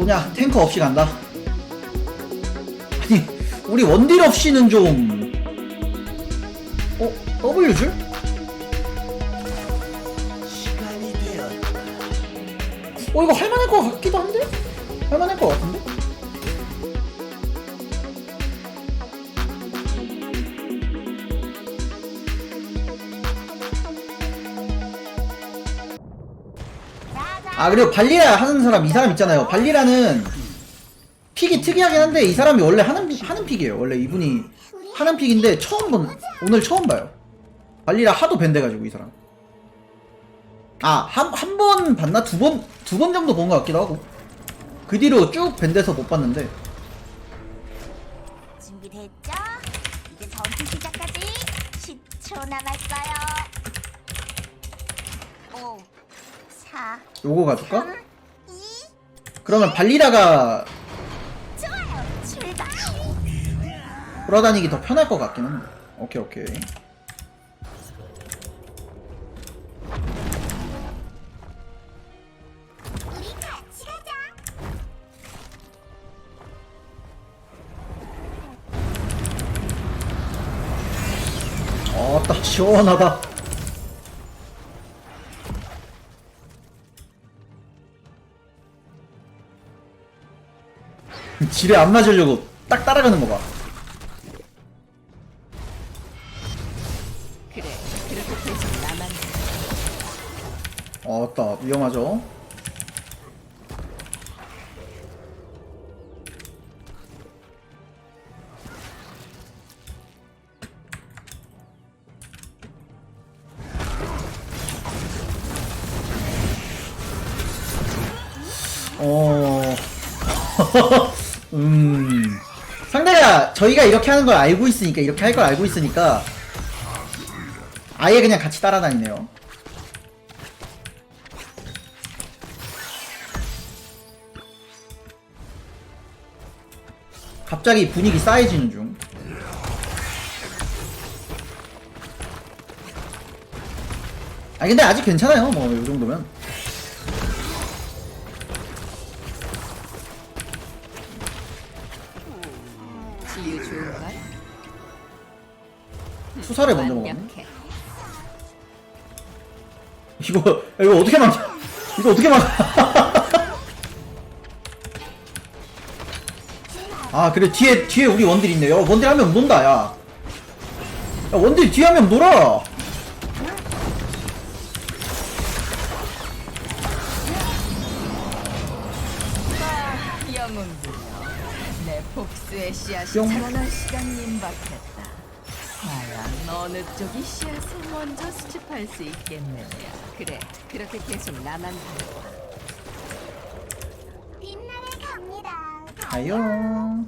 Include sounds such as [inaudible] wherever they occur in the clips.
뭐냐 탱커 없이 간다 아니 우리 원딜 없이는 좀 어? W 줄? 시간이 되었다. 어 이거 할만할 것 같기도 한데? 할만할 것 같은데? 아 그리고 발리라 하는 사람 이 사람 있잖아요 발리라는 픽이 특이하긴 한데 이 사람이 원래 하는 픽- 하는 픽이에요 원래 이분이 하는 픽인데 처음 본 오늘 처음 봐요 발리라 하도 밴돼가지고 이 사람 아, 한, 한 번 봤나? 두 번, 두 번 정도 본 것 같기도 하고. 그 뒤로 쭉 밴드에서 못 봤는데. 준비됐죠? 이제 전투 시작까지 10초 남았어요. 5, 4, 요거 가줄까? 3, 2, 그러면 발리라가 좋아요. 출발. 돌아다니기 더 편할 것 같긴 한데. 오케이, 오케이. 우리 같이 가자. 어따, 시원하다. 지뢰 안 맞으려고 딱 따라가는 거 봐. 그래, 그렇게 계속 나만 어따, 위험하죠? 저희가 이렇게 하는 걸 알고 있으니까 이렇게 할 걸 알고 있으니까 아예 그냥 같이 따라다니네요. 갑자기 분위기 싸해지는 중. 아 근데 아직 괜찮아요. 뭐이 정도면. 수사를 먼저 먹었네. 이거 이거 어떻게 막 이거 어떻게 막? [laughs] 아 그래 뒤에 뒤에 우리 원딜 있네. 야 원딜 하면 논다 야. 야 원딜 뒤에 하면 놀아. 영웅 부여. 내 복수의 씨앗이 뿅. 자라날 시간 어느 쪽이 씨앗을 먼저 수집할 수 있겠느냐. 그래, 그렇게 계속 나만 바라봐. 빛나게 갑니다. 가요.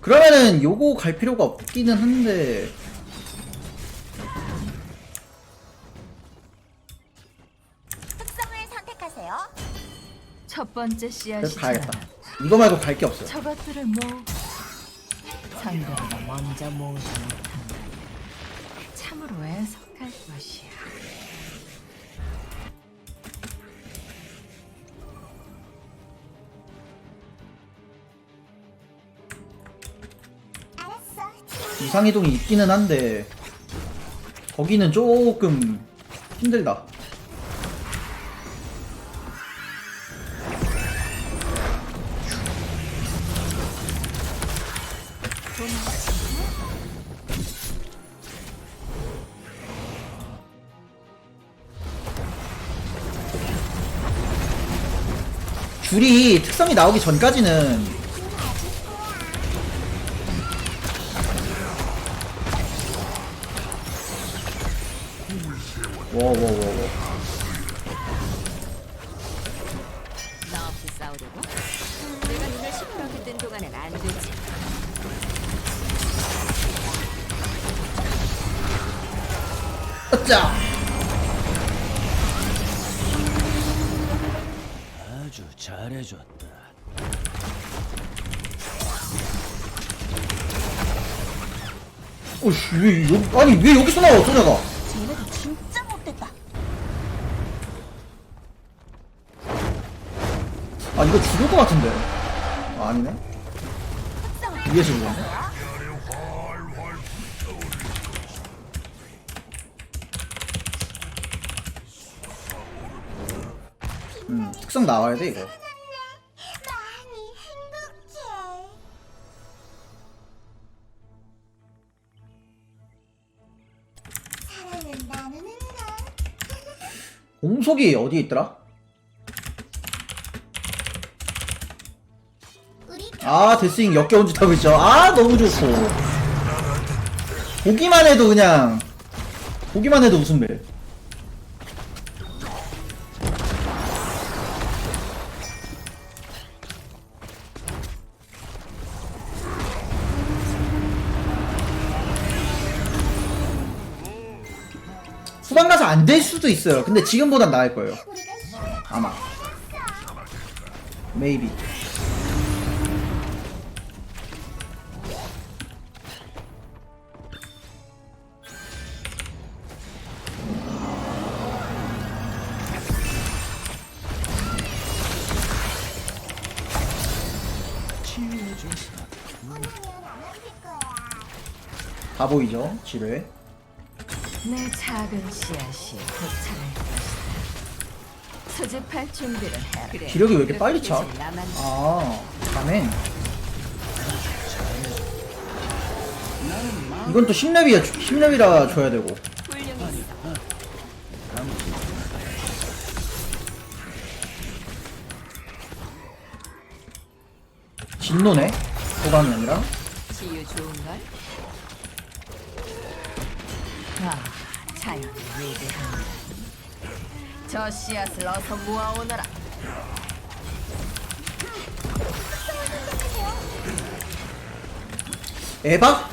그러면은 요거 갈 필요가 없기는 한데 특성을 선택하세요. 첫 번째 그래서 씨앗이 가야겠다. 이거 말고 갈 게 없어요. 저것들을 모으고 상대가 먼저 모으지 못한다. 참으로 애석할 것이야. 이상이동이 있기는 한데 거기는 조금 힘들다. 줄이 특성이 나오기 전까지는 워워워 어짜 아주 잘해줬다. 어씨 왜 여기 아니 왜 여기서 나와 소녀가? 쟤네도 진짜 못됐다. 아 이거 죽을 것 같은데? 아, 아니네? 위에서 죽었네 음 특성 나와야 돼 이거. 공속이 어디에 있더라? 아 데스잉 역겨운 짓 하고 있죠 아 너무 좋고 보기만 해도 그냥 보기만 해도 웃음배 후반 가서 안 될 수도 있어요. 근데 지금보단 나을 거예요. 아마. Maybe. 다 보이죠? 지뢰 내 작은 씨앗이 도착할 것이다. 수집할 준비를 해라. 그래, 기력이 왜 이렇게 빨리 차? 계속 나만 아, 다음에 이건 또 10렙이야 10렙이라 줘야 되고. 진노네 호감이 아니라 치유 좋은 걸? 위대함. 저 씨앗을 어서 모아오너라. 에바?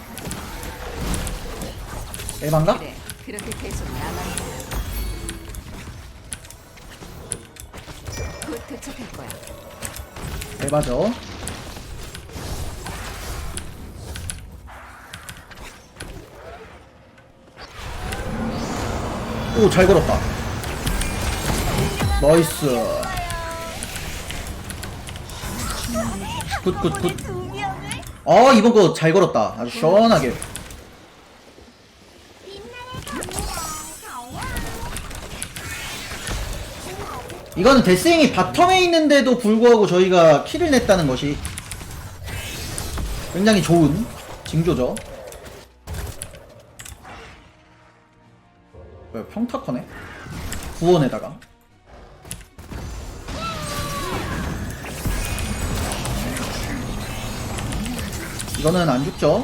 에반가? 그래, 그렇게 계속 나만 곧 도착할 거야. 에바죠 오 잘 걸었다. 나이스. 굿 굿굿. 두 명을 아 이번 거 잘 걸었다. 아주 시원하게. 이거는 데스잉이 바텀에 있는데도 불구하고 저희가 킬을 냈다는 것이 굉장히 좋은 징조죠 평타커네 구원에다가 이거는 안 죽죠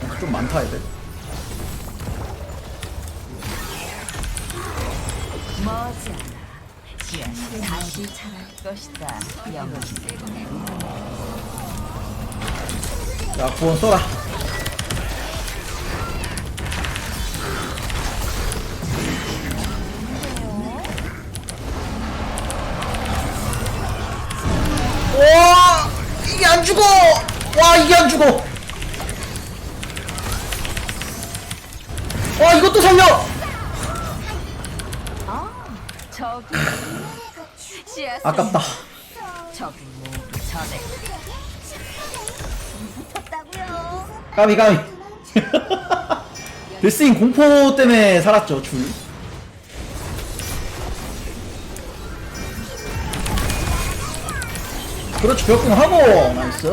어, 좀 많다 애들 머지않아 다시 자랄 것이다. 영원히. 자 구원 써라. 와 이게 안 죽어. 와 이게 안 죽어. 와 이것도 살려. 씨앗 아깝다. 모두 전에 까미 까미 [laughs] 데스인 공포 때문에 살았죠 줄 그렇지 벽공하고. 나이스.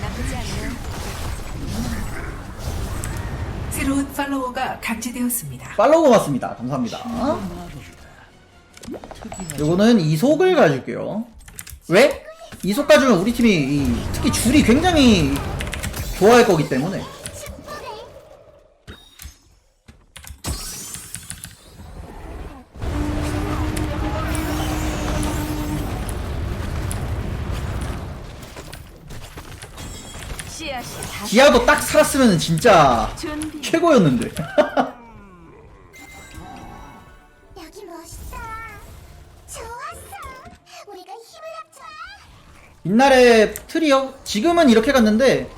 나쁘지 않네요. 새로운 팔로워가 감지되었습니다. 팔로우 고맙습니다. 감사합니다. 요거는 이속을 가줄게요. 왜? 이속 가 주면 우리 팀이 이- 특히 줄이 굉장히 좋아할 거기 때문에 기아도 딱 살았으면 진짜. 최고였는데 옛날에 트리어? 지금은 이렇게 갔는데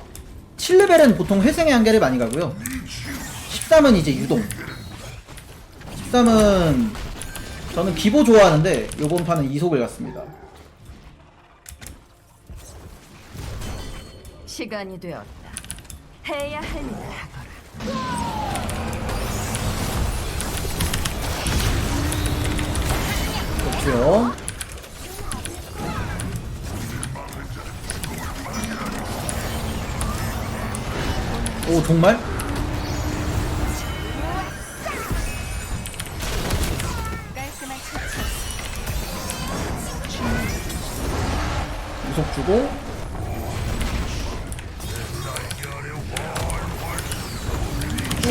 7레벨은 보통 회생의 한계를 많이 가고요. 13은 이제 유동. 13은 저는 기보 좋아하는데 요번 판은 이속을 갔습니다. 시간이 되었다. 해야 할 일을 하거라. 좋고 오 정말? 이속 주고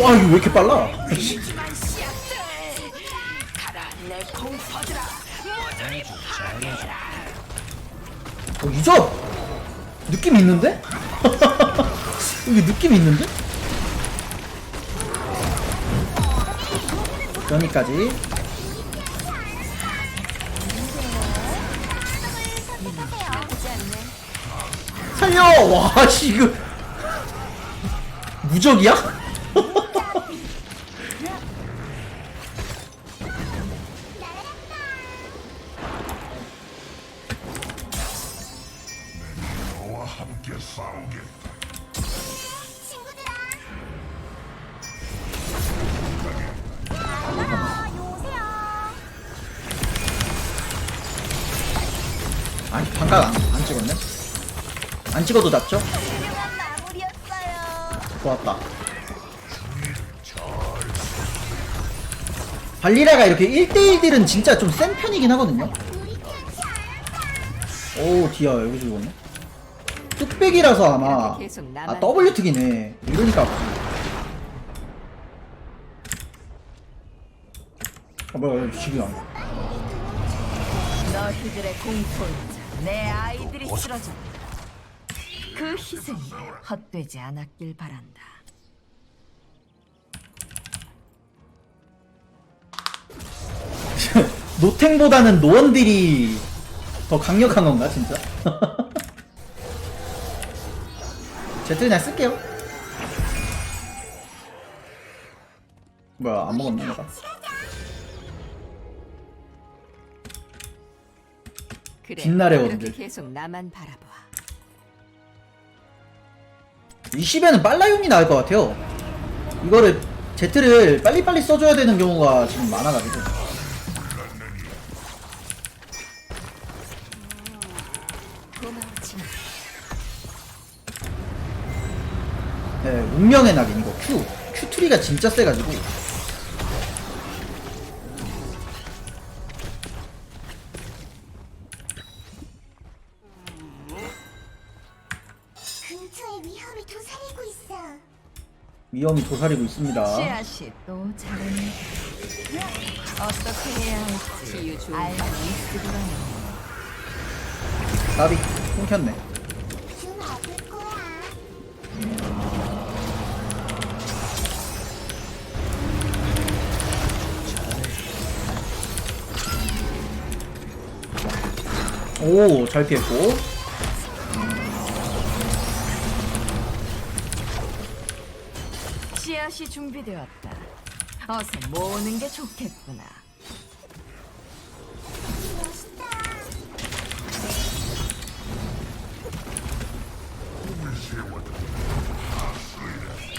와 이거 왜 이렇게 빨라? 어, 유저 느낌 있는데? 여기 느낌 있는데? 여기까지. 살려! 와, 씨, 이거. 무적이야? 안 찍어도 마무리였어요. 좋았다. 발리라가 이렇게 1대1 딜은 진짜 좀 센 편이긴 하거든요? 오, 디아 여기 죽었네? 뚝배기라서 아마. 아. W 특이네. 이러니까. 아, 뭐야, 지금 안. 너희들의 공포자 내 아이들이 쓰러졌다. 그 희생이 헛되지 않았길 바란다. [laughs] 노탱보다는 노원들이 더 강력한 건가 진짜? [laughs] 제트 그냥 쓸게요 뭐야 안 먹었나 내가 그래. 그렇게 원들. 계속 나만 바라봐. 이 10에는 빨라용이 나을 것 같아요. 이거를 제트를 빨리빨리 써줘야 되는 경우가 지금 많아가지고. 네, 운명의 낙인 이거 Q. Q 트리가 진짜 세가지고 위험이 도사리고 있습니다 씨앗이 또 자라네. 어떻게 해야 할지 치유 중 알고 있으리라요. 나비 끊겼네 좀 아플 거야. 오 잘 피했고 씨앗이 준비되었다. 어서 모으는 게 좋겠구나.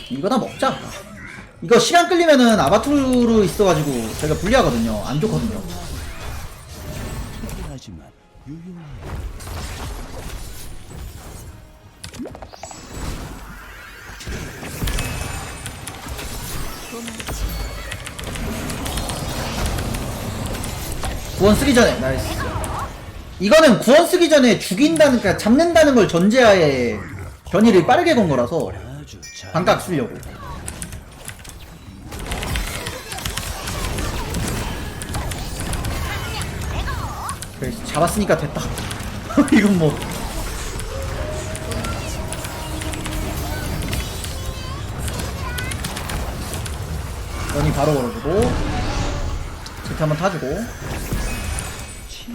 이거 다 먹자. 이거 시간 끌리면은 아바투르 있어가지고 제가 불리하거든요. 안 좋거든요. 특이하지만 유용한 구원 쓰기 전에 나이스. 이거는 구원 쓰기 전에 죽인다는 그러니까 잡는다는 걸 전제하에 변이를 빠르게 건 거라서 반각 쓰려고. 그래 잡았으니까 됐다. [laughs] 이건 뭐. 변이 바로 걸어주고 제트 한번 타주고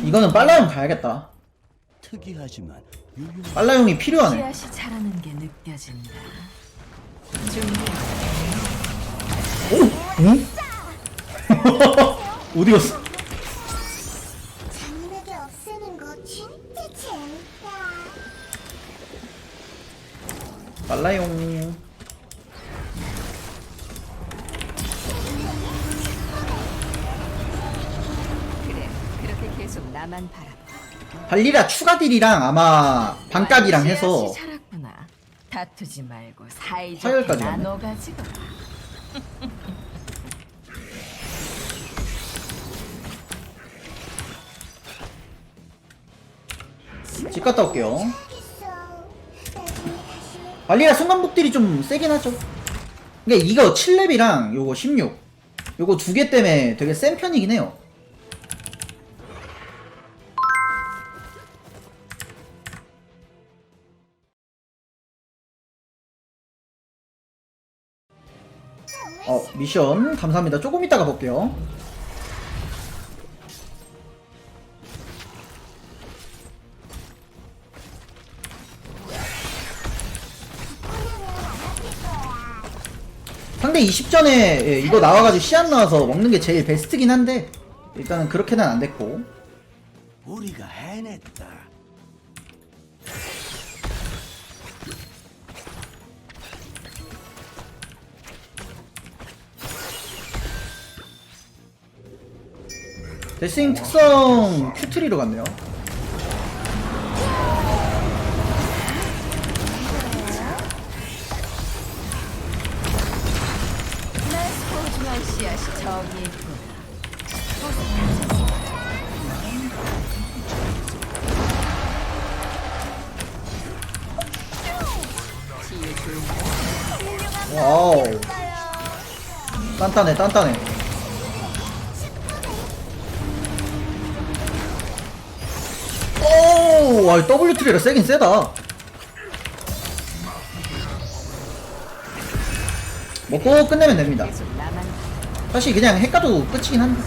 이거는 빨라용 가야겠다. 특이하지만 유용한 빨라용이 필요하네. 씨앗이 자라는 게 느껴진다. 준비. 오? 응? [laughs] 어디 갔어? 잔인하게 없애는 거 진짜 재밌다. 말라용. 나만 바라봐. 발리라 추가 딜이랑 아마 반각이랑 해서 자랐구나. 다투지 말고 사이좋게 화요일까지. 나눠 가지고. 집 갔다 올게요. 발리라 순간복딜이 좀 세긴 하죠. 그러니까 이거 7렙이랑 요거 16. 요거 두 개 때문에 되게 센 편이긴 해요. 미션 감사합니다. 조금 이따가 볼게요. 상대 20전에 예, 이거 나와가지고 시안 나와서 먹는 게 제일 베스트긴 한데 일단은 그렇게는 안 됐고 우리가 해냈다. 데스잉 특성 큐트리로 갔네요. 와우. 단단해, 단단해. 오, 와, W 트리가 세긴 세다. 먹고 끝내면 됩니다. 사실 그냥 핵가도 끝이긴 한데.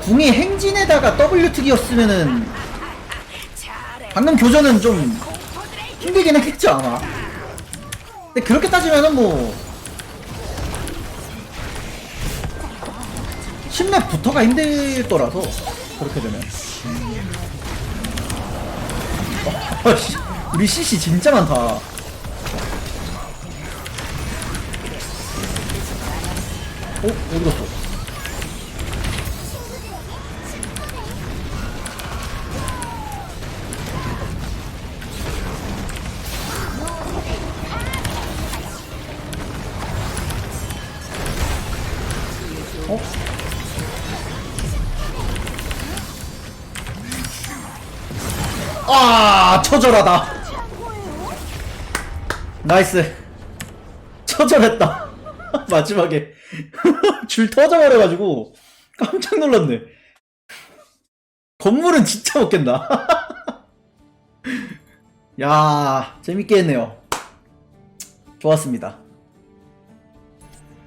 궁이 행진에다가 W 특이었으면은 방금 교전은 좀 힘들긴 했겠죠 아마. 근데 그렇게 따지면은 뭐 10렙부터가 힘들 거라서 그렇게 되면 어, 씨, 우리 CC 진짜 많다 어? 어디 갔어? 어? 아 처절하다. 나이스. 처절했다. [laughs] 마지막에. [laughs] 줄 터져버려가지고 깜짝 놀랐네. 건물은 진짜 못 깬다. [laughs] 야 재밌게 했네요. 좋았습니다